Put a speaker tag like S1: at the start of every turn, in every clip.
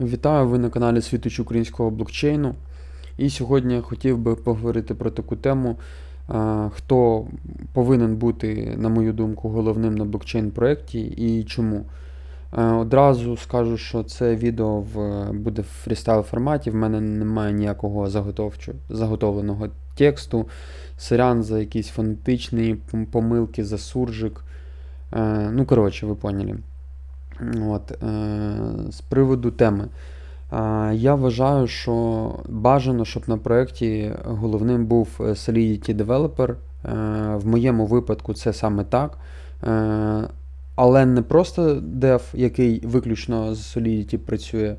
S1: Вітаю, ви на каналі Світоч українського блокчейну. І сьогодні я хотів би поговорити про таку тему, е, хто повинен бути, на мою думку, головним на блокчейн-проєкті і чому. Е, Одразу скажу, що це відео буде в фрістайл форматі, в мене немає ніякого заготовленого тексту, сорян за якісь фонетичні помилки, за суржик. Е, Ну, коротше, ви поняли. От, е, з приводу теми. Я вважаю, що бажано, щоб на проєкті головним був Solidity Developer. Е, в моєму випадку це саме так. Е, але не просто дев, який виключно з Solidity працює,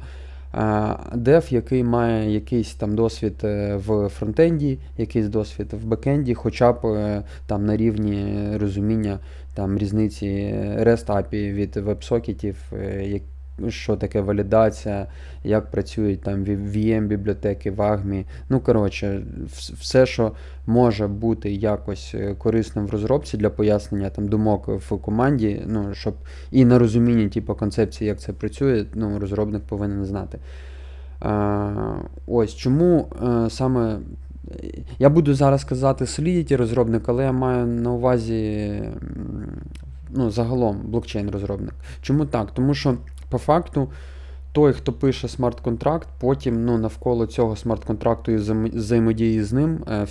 S1: дев, який має якийсь там досвід е, в фронтенді, якийсь досвід в бекенді, хоча б е, там на рівні розуміння там різниці REST API від веб-сокетів, е, що таке валідація, як працюють там VM бібліотеки, WAGMI. Ну, коротше, все, що може бути якось е, корисним в розробці для пояснення там думок в команді, ну, щоб і на розумінні типу, концепції, як це працює, ну, розробник повинен знати. Е, ось чому е, саме. Я буду зараз казати Solidity розробник, але я маю на увазі ну, загалом блокчейн-розробник. Чому так? Тому що по факту той, хто пише смарт-контракт, потім ну, навколо цього смарт-контракту і взаємодії з ним е,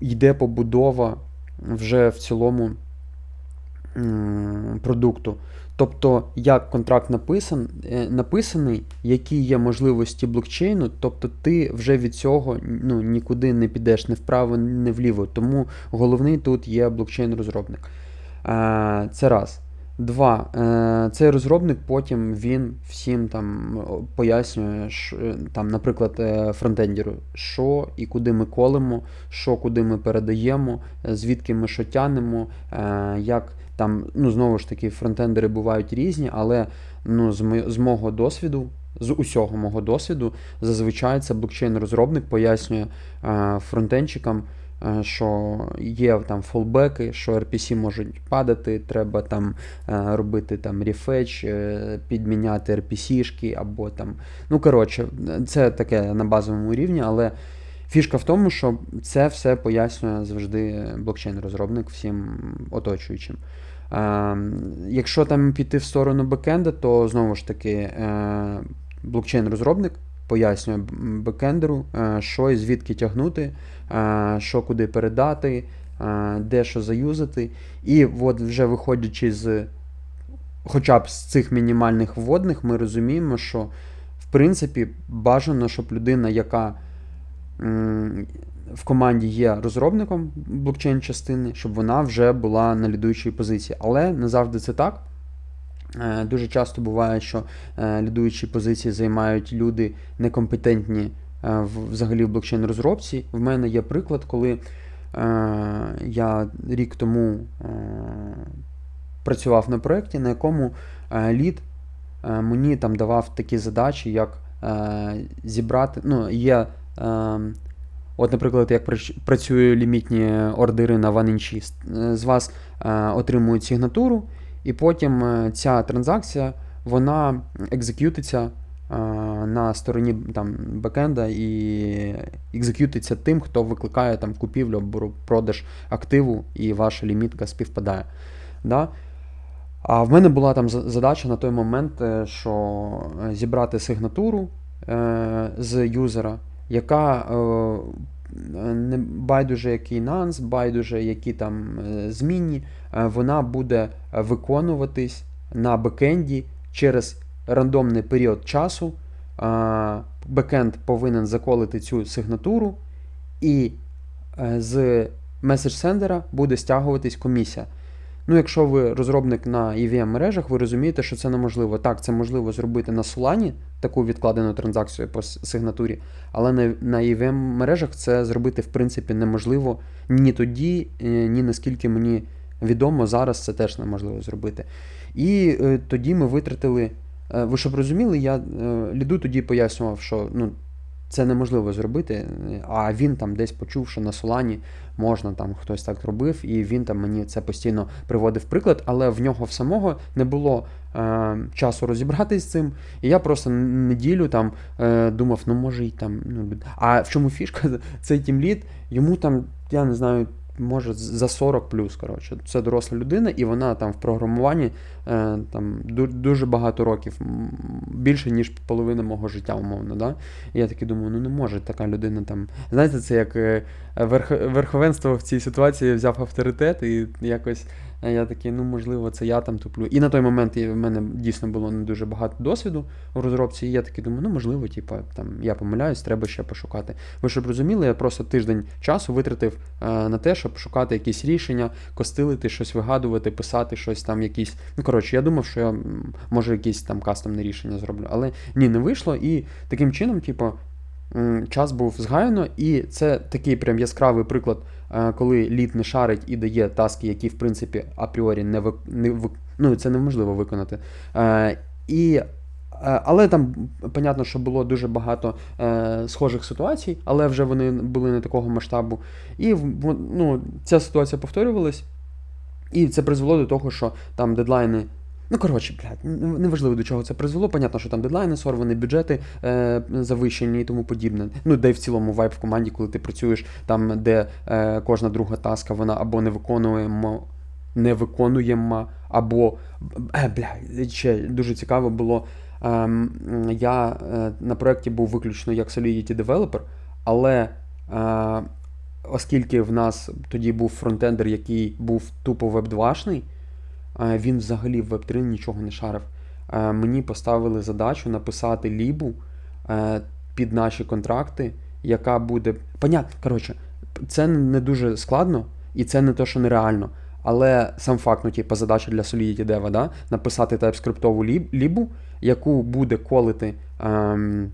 S1: йде побудова вже в цілому продукту. Тобто, як контракт написан, е, написаний, які є можливості блокчейну, тобто ти вже від цього ну, нікуди не підеш не вправо, не вліво. Тому головний тут є блокчейн-розробник. Е, Це раз. Два. Е, Цей розробник потім він всім там пояснює, що, е, там, наприклад, е, фронтендеру, що і куди ми колемо, що куди ми передаємо, е, звідки ми що тянемо, е, як там, ну знову ж таки, фронтендери бувають різні, але ну, з, мо- з мого досвіду, з усього мого досвіду, зазвичай це блокчейн-розробник пояснює е, фронтенчикам, е, що є там фолбеки, що RPC можуть падати, треба там е, робити там рефетч, е, підміняти RPC-шки або там. Ну, коротше, це таке на базовому рівні, але фішка в тому, що це все пояснює завжди блокчейн-розробник всім оточуючим. Е, якщо там піти в сторону бекенда, то знову ж таки е, блокчейн-розробник пояснює бекендеру, е, що і звідки тягнути, е, що куди передати, е, де що заюзати. І от вже виходячи з хоча б з цих мінімальних вводних, ми розуміємо, що в принципі бажано, щоб людина, яка в команді є розробником блокчейн-частини, щоб вона вже була на лідуючій позиції. Але не завжди це так. Е, Дуже часто буває, що е, лідуючі позиції займають люди некомпетентні е, взагалі в блокчейн-розробці. В мене є приклад, коли я рік тому працював на проєкті, на якому лід мені там давав такі задачі, як зібрати. Ну, є, от, наприклад, як працюють лімітні ордери на OneInch. З вас отримують сигнатуру, і потім е, ця транзакція вона екзекютиться е, на стороні там, бекенда і екзекютиться тим, хто викликає там купівлю або продаж активу, і ваша лімітка співпадає. Да? А в мене була там задача на той момент, е, що зібрати сигнатуру е, з юзера, яка е, байдуже який нанс, байдуже які там е, змінні, е, вона буде виконуватись на бекенді через рандомний період часу. Е, Бекенд повинен заколити цю сигнатуру, і з меседж-сендера буде стягуватись комісія. Ну, якщо ви розробник на EVM мережах, ви розумієте, що це неможливо. Так, це можливо зробити на Solana, таку відкладену транзакцію по сигнатурі, але на, EVM мережах це зробити в принципі неможливо ні тоді, е, ні наскільки мені відомо, зараз це теж неможливо зробити. І е, тоді ми витратили. е, ви щоб розуміли, я е, Ліду тоді пояснював, що ну, це неможливо зробити, а він там десь почув, що на Солані можна, там хтось так робив, і він там мені це постійно приводив приклад, але в нього в самого не було е, часу розібратись з цим. І я просто неділю там е, думав, ну може й там. Ну, а в чому фішка? Цей тімліт, йому там, я не знаю, може за 40 плюс, коротше. Це доросла людина, і вона там в програмуванні е, там ду- дуже багато років, більше, ніж половина мого життя, умовно. Да? І я такий думаю, ну не може така людина там. Знаєте, це як е, верх, верховенство в цій ситуації взяв авторитет, і якось я такий, ну можливо, це я там туплю. І на той момент в мене дійсно було не дуже багато досвіду у розробці, і я такий думаю, ну можливо, типа, там я помиляюсь, треба ще пошукати. Ви щоб розуміли, я просто тиждень часу витратив е, на те, щоб шукати якісь рішення, костилити, щось вигадувати, писати щось там, якісь. Ну коротше, я думав, що я може якісь там кастомне рішення зроблю. Але ні, не вийшло. І таким чином, типу, час був згаяно, і це такий прям яскравий приклад, е, коли лід не шарить і дає таски, які в принципі апріорі не вик... не вик... ну, це неможливо виконати. Е, і Е, Але там, понятно, що було дуже багато е, схожих ситуацій, але вже вони були не такого масштабу. І ну, ця ситуація повторювалась, і це призвело до того, що там дедлайни. Ну, коротше, блядь, неважливо до чого це призвело. Понятно, що там дедлайни сорвані, бюджети е, завищені і тому подібне. Ну, де в цілому вайб в команді, коли ти працюєш там, де е, кожна друга таска, вона або не виконуємо, не виконуєма, або. Е, бля, ще дуже цікаво було. Ем, я е, на проєкті був виключно як Solidity Developer, але е, оскільки в нас тоді був фронтендер, який був тупо веб-2-шний, е, він взагалі в Web3 нічого не шарив. Е, мені поставили задачу написати лібу е, під наші контракти, яка буде. Понятно, коротше, це не дуже складно, і це не те, що нереально. Але сам факт, ну, типу, задача для Solidity Dev, да, написати ліб, лібу, яку буде колити ем,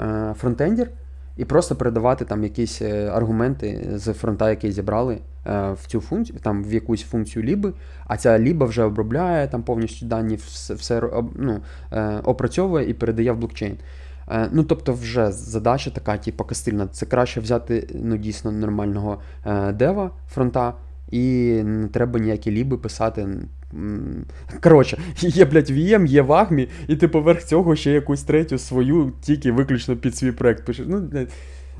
S1: е, фронтендер, і просто передавати там якісь е, аргументи з фронта, який зібрали е, в цю функцію, там в якусь функцію ліби, а ця ліба вже обробляє там повністю дані, все, все ну, е, опрацьовує і передає в блокчейн. Ну, тобто, вже задача така, типу, кастильна. Це краще взяти ну, дійсно нормального дева фронта, і не треба ніякі ліби писати. Коротше, є, блядь, VM, є вагмі, і ти поверх цього ще якусь третю свою, тільки виключно під свій проект пишеш. Ну,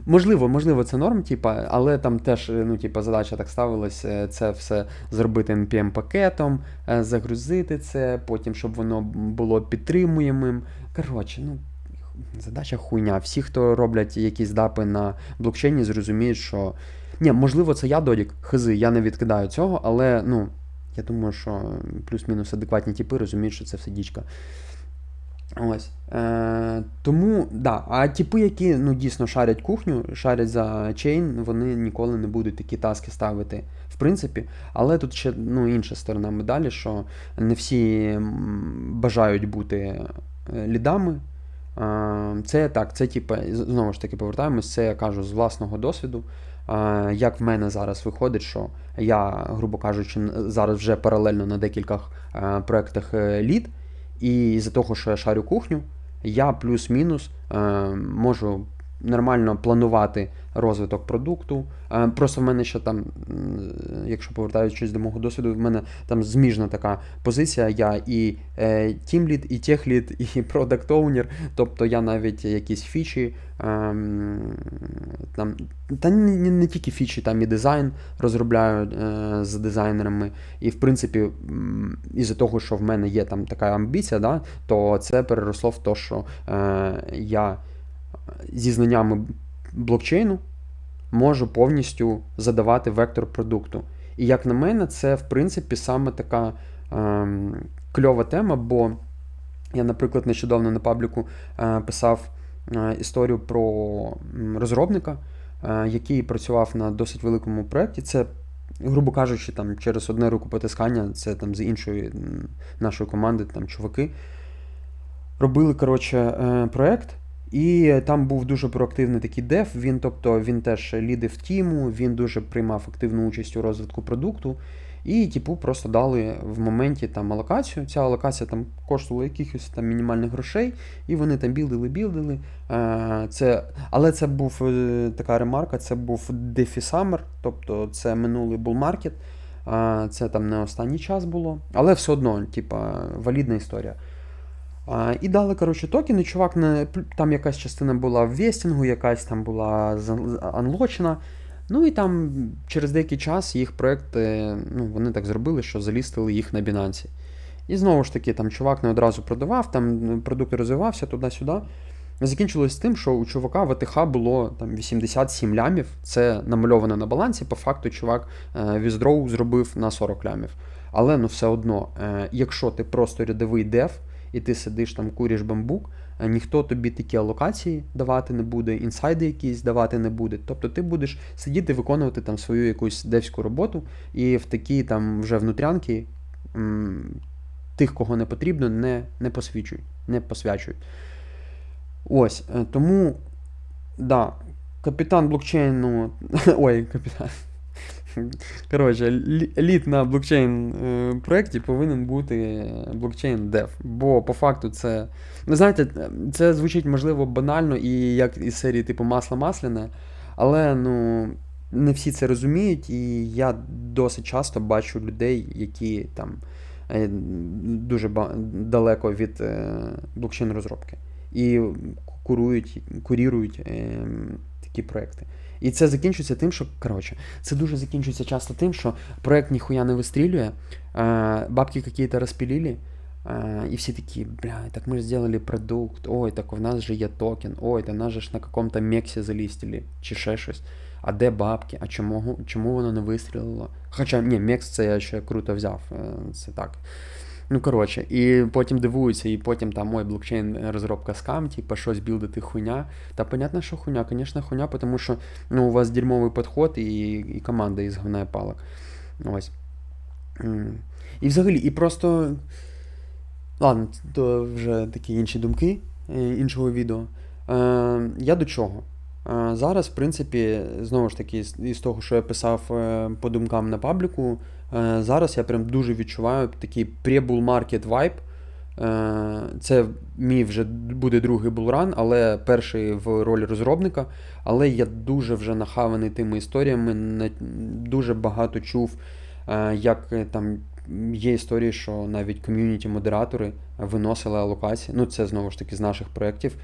S1: можливо, можливо, це норм, типа, але там теж ну, типа, задача так ставилась, е, це все зробити NPM-пакетом, е, загрузити це, потім, щоб воно було підтримуємим. Коротше, ну. Задача хуйня. Всі, хто роблять якісь дапи на блокчейні, зрозуміють, що. Ні, можливо, це я додік, хизи, я не відкидаю цього, але ну, я думаю, що плюс-мінус адекватні типи розуміють, що це все дічка. Ось. Е, тому, да. А типи, які ну, дійсно шарять кухню, шарять за чейн, вони ніколи не будуть такі таски ставити, в принципі. Але тут ще ну, інша сторона медалі, що не всі бажають бути е, лідами. Це так, це типу, знову ж таки повертаємось, це я кажу з власного досвіду. Як в мене зараз виходить, що я, грубо кажучи, зараз вже паралельно на декількох е, проєктах е, лід, і з-за того, що я шарю кухню, я плюс-мінус е, можу нормально планувати розвиток продукту. Е, просто в мене ще там, якщо повертаючись до мого досвіду, в мене там зміжна така позиція. Я і е, тімлід, і техлід, і продакт оунер Тобто я навіть якісь фічі, ем, там, та не, не тільки фічі, там і дизайн розробляю е, з дизайнерами. І в принципі, із-за того, що в мене є там така амбіція, да, то це переросло в те, що е, я зі знаннями блокчейну можу повністю задавати вектор продукту. І як на мене, це в принципі саме така ем, кльова тема, бо я, наприклад, нещодавно на пабліку е, писав е, історію про розробника, е, який працював на досить великому проєкті. Це, грубо кажучи, там через одне рукопотискання, це там з іншої нашої команди, там чуваки. Робили, коротше, е, проєкт, і там був дуже проактивний такий дев. Він, тобто, він теж лідив тіму, він дуже приймав активну участь у розвитку продукту. І, типу, просто дали в моменті там алокацію. Ця алокація там коштувала якихось там мінімальних грошей, і вони там білдили, білдили. Е, Це, але це був е, така ремарка, це був DeFi Summer, тобто це минулий market. Це там не останній час було, але все одно, типа, валідна історія. І дали, коротше, токени. Чувак, не, там якась частина була в вестінгу, якась там була анлочена. Ну і там через деякий час їх проекти, ну, вони так зробили, що залістили їх на Binance. І знову ж таки, там чувак не одразу продавав, там продукт розвивався туди-сюди. Закінчилось тим, що у чувака в АТХ було там 87 лямів. Це намальовано на балансі. По факту, чувак віздроу зробив на 40 лямів. Але ну все одно, е, якщо ти просто рядовий дев і ти сидиш там, куриш бамбук, е, ніхто тобі такі алокації давати не буде, інсайди якісь давати не буде. Тобто ти будеш сидіти, виконувати там свою якусь девську роботу, і в такі там вже внутрянки тих, кого не потрібно, не не посвічують, не посвячують. Ось, е, тому, да, капітан блокчейну. Ой, капітан. Коротше, лід на блокчейн е, проєкті повинен бути блокчейн дев. Бо по факту це. Ви знаєте, це звучить можливо банально і як із серії типу масло масляне, але ну, не всі це розуміють, і я досить часто бачу людей, які там е, дуже далеко від блокчейн розробки і курують, курірують е, такі проекти. І це закінчується тим, що коротше, це дуже закінчується часто тим, що проект ніхуя не вистрілює, е, бабки какие-то розпілили, е, і всі такі, бля, так ми ж зробили продукт, ой, так у нас же є токен, ой, та нас же ж на каком-то мексі залістили, чи ще щось. А де бабки? А чому чому воно не вистрілило? Хоча ні, Мекс це я ще круто взяв. Е, це так. Ну, коротше, і потім дивуються, і потім там ой, блокчейн розробка скам, типу, щось білдити хуйня. Та понятно, що хуйня, звісно, хуйня, тому що ну, у вас дерьмовий підход і і команда із говна палок. Ось. І взагалі, і просто. Ладно, то вже такі інші думки е, іншого відео. Е, Я до чого? Зараз, в принципі, знову ж таки, із того, що я писав е, по думкам на пабліку. Е, зараз я прям дуже відчуваю такий pre-bull market vibe. Е, це мій вже буде другий булран, але перший в ролі розробника. Але я дуже вже нахаваний тими історіями. Дуже багато чув, як там є історії, що навіть ком'юніті-модератори виносили алокації. Ну, це знову ж таки з наших проєктів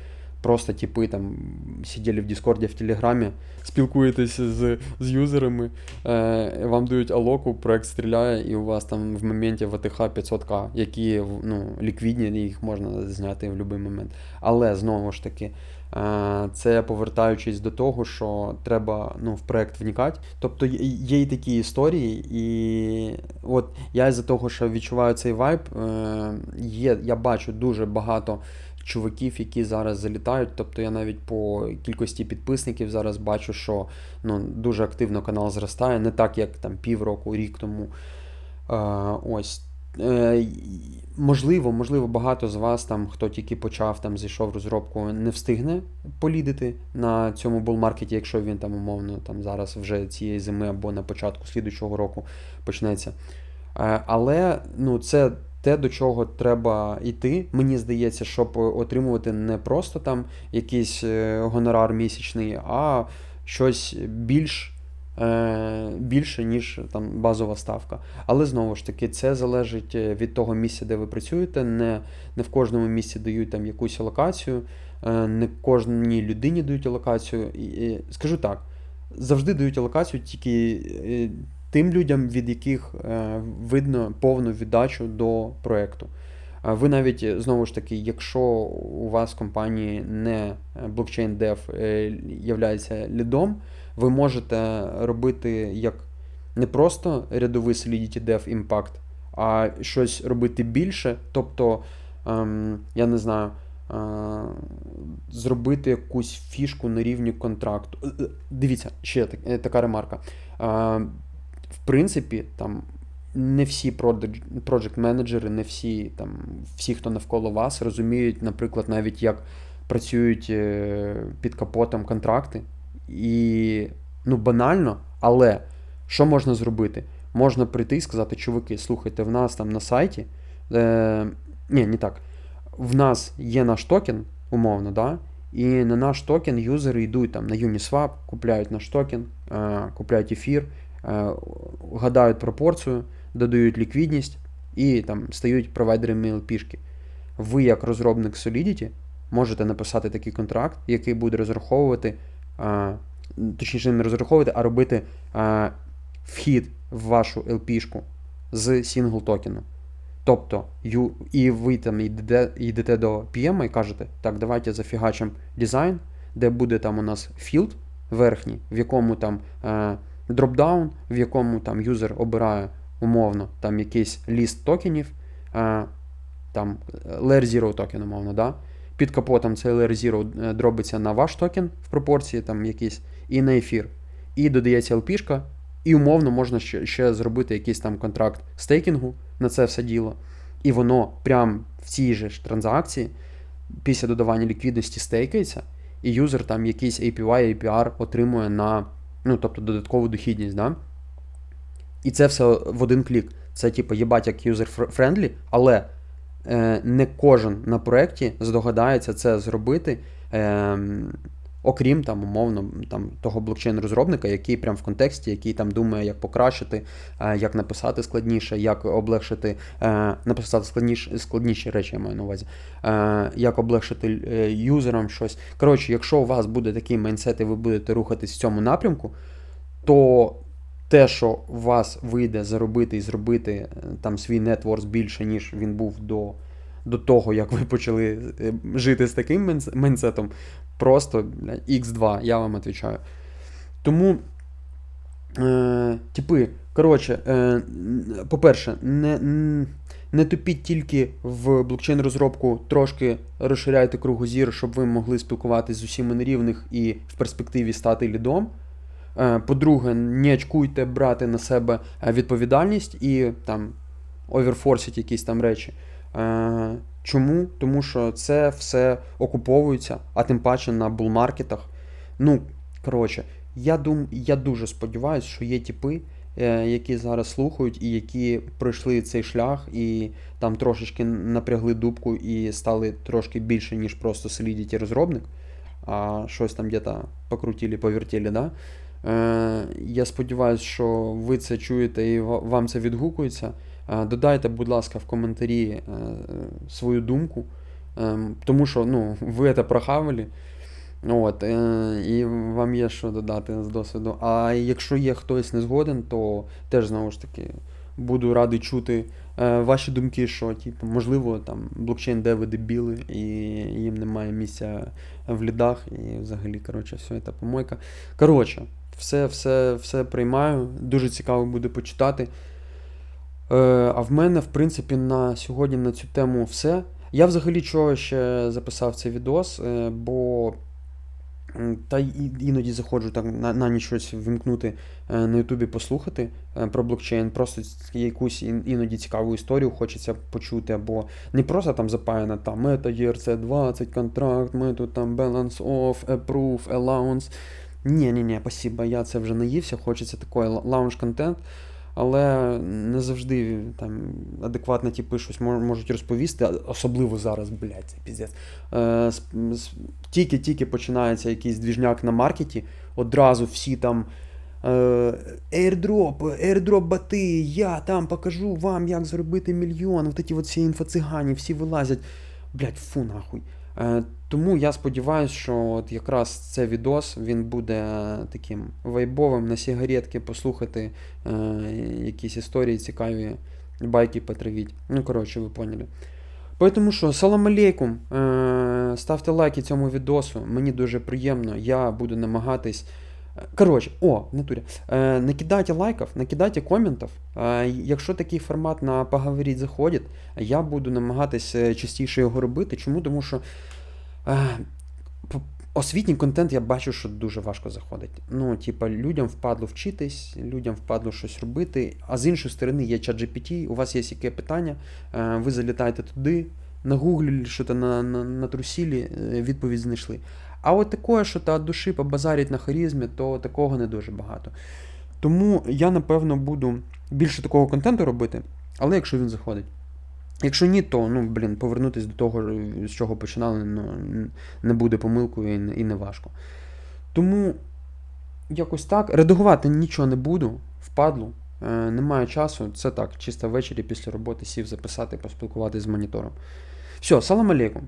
S1: просто типи там сиділи в Діскорді, в Телеграмі, спілкуєтесь з з юзерами, е, вам дають алоку, проект стріляє, і у вас там в моменті ВТХ 500к, які ну, ліквідні, їх можна зняти в будь-який момент. Але знову ж таки. Е, це повертаючись до того, що треба ну, в проект вникати. Тобто є і такі історії, і от я із-за того, що відчуваю цей вайб, е, є, я бачу дуже багато чуваків, які зараз залітають. Тобто я навіть по кількості підписників зараз бачу, що ну, дуже активно канал зростає, не так, як там півроку, рік тому. Е, ось. Е, можливо, можливо, багато з вас, там, хто тільки почав, там зайшов в розробку, не встигне полідити на цьому булмаркеті, якщо він там умовно там зараз вже цієї зими або на початку слідучого року почнеться. Е, але ну, це те, до чого треба йти, мені здається, щоб отримувати не просто там якийсь е, гонорар місячний, а щось більш. Е, більше, ніж там базова ставка. Але знову ж таки, це залежить е, від того місця, де ви працюєте. Не не в кожному місці дають там якусь локацію, не кожній людині дають локацію. І, Скажу так, завжди дають локацію тільки тим людям, від яких е, видно повну віддачу до проєкту. Ви навіть знову ж таки, якщо у вас в компанії не блокчейн дев є лідом, ви можете робити як не просто рядовий Solidity Dev Impact, а щось робити більше. Тобто, ем, я не знаю, е, зробити якусь фішку на рівні контракту. Е, дивіться, ще така ремарка в принципі, там не всі project менеджери не всі, там, всі, хто навколо вас, розуміють, наприклад, навіть як працюють е, під капотом контракти. І ну, банально, але що можна зробити? Можна прийти і сказати, чуваки, слухайте, в нас там на сайті. Е, Ні, не так. В нас є наш токен, умовно, да? і на наш токен юзери йдуть там на Uniswap, купляють наш токен, е, купляють ефір гадають пропорцію, додають ліквідність і там стають провайдерами LP-шки. Ви, як розробник Solidity, можете написати такий контракт, який буде розраховувати, е, точніше, не розраховувати, а робити е, вхід в вашу LP-шку з сингл токену. Тобто, і ви там йдете, йдете до PM і кажете, так, давайте зафігачимо дизайн, де буде там у нас філд верхній, в якому там е, дропдаун, в якому там юзер обирає умовно там якийсь ліст токенів, е, там Layer 0 токен, умовно, да? під капотом цей Layer 0 е, дробиться на ваш токен в пропорції там якісь, і на ефір. І додається LP, і умовно можна ще, ще зробити якийсь там контракт стейкінгу на це все діло. І воно прямо в цій же ж транзакції після додавання ліквідності стейкається, і юзер там якийсь APY, APR отримує на ну, тобто додаткову дохідність. Да? І це все в один клік. Це, типу, єбать, як юзер-френдлі, але е, не кожен на проєкті здогадається це зробити. Е, Окрім там, умовно, там того блокчейн-розробника, який прям в контексті, який там думає, як покращити, е, як написати складніше, як облегшити, е, написати складніше, складніші речі, я маю на увазі, е, як облегшити юзерам щось. Коротше, якщо у вас буде такий майнсет, і ви будете рухатись в цьому напрямку, то те, що у вас вийде заробити і зробити там свій нетворс більше, ніж він був до. До того, як ви почали жити з таким менсетом, просто X2, я вам відповідаю. Тому, е, типи, коротше, е, по-перше, не не тупіть тільки в блокчейн-розробку, трошки розширяйте кругозір, щоб ви могли спілкуватися з усіма на рівних і в перспективі стати лідом. Е, по-друге, не очкуйте брати на себе відповідальність і там оверфорсить якісь там речі. Е, Чому? Тому що це все окуповується, а тим паче на булмаркетах. Ну, коротше, я дум, я дуже сподіваюся, що є типи, е, які зараз слухають і які пройшли цей шлях, і там трошечки напрягли дубку і стали трошки більше, ніж просто Solidity розробник, а щось там где-то покрутили, повертіли, да? Е, Я сподіваюся, що ви це чуєте і вам це відгукується. Е, додайте, будь ласка, в коментарі е, свою думку, ем, тому що ну, ви це прохавили. От, е, І вам є що додати з досвіду. А якщо є хтось не згоден, то теж знову ж таки буду радий чути ваші думки, що типу, можливо там блокчейн деви дебіли, і їм немає місця в лідах, і взагалі коротше, все це помойка. Коротше, все, все, все приймаю. Дуже цікаво буде почитати. Е, а в мене, в принципі, на сьогодні на цю тему все. Я взагалі чого ще записав цей відос, е, бо та іноді заходжу так на на ніч щось вимкнути е, на Ютубі послухати про блокчейн, просто якусь іноді цікаву історію хочеться почути, або не просто там запаяна там мета ERC 20 контракт, ми тут там balance off, approve, allowance. Ні, ні, ні, спасибо, я це вже наївся, хочеться такий лаунж контент але не завжди там адекватно ті пишуть, можуть розповісти, особливо зараз, блядь, це піздець. Е, Тільки-тільки починається якийсь двіжняк на маркеті, одразу всі там. Airdrop, airdrop бати, я там покажу вам, як заробити мільйон. От ці всі інфоцигані, всі вилазять. Блять, фу нахуй. Е, тому я сподіваюся, що от якраз цей відос він буде таким вайбовим на сігаретки послухати е, якісь історії цікаві, байки потравіть. Ну, коротше, ви поняли. Тому що, салам алейкум, е, ставте лайки цьому відосу, мені дуже приємно, я буду намагатись. Коротше, о, натурі. Е, накидайте лайків, накидайте коментів. Е, якщо такий формат на поговоріть заходить, я буду намагатись е, частіше його робити. Чому? Тому що освітній контент я бачу, що дуже важко заходить. Ну, типа, людям впадло вчитись, людям впадло щось робити. А з іншої сторони, є чат GPT, у вас є яке питання, ви залітаєте туди, на гуглі, що то на, на, на трусілі, відповідь знайшли. А от такое, що та душі побазарять на харізмі, то такого не дуже багато. Тому я, напевно, буду більше такого контенту робити, але якщо він заходить. Якщо ні, то ну, блін, повернутися до того, з чого починали, ну, не буде помилкою і не важко. Тому якось так. Редагувати нічого не буду. впадлу. Е, немає часу, це так, чисто ввечері після роботи сів записати, поспілкуватися з монітором. Все, салам алейкум.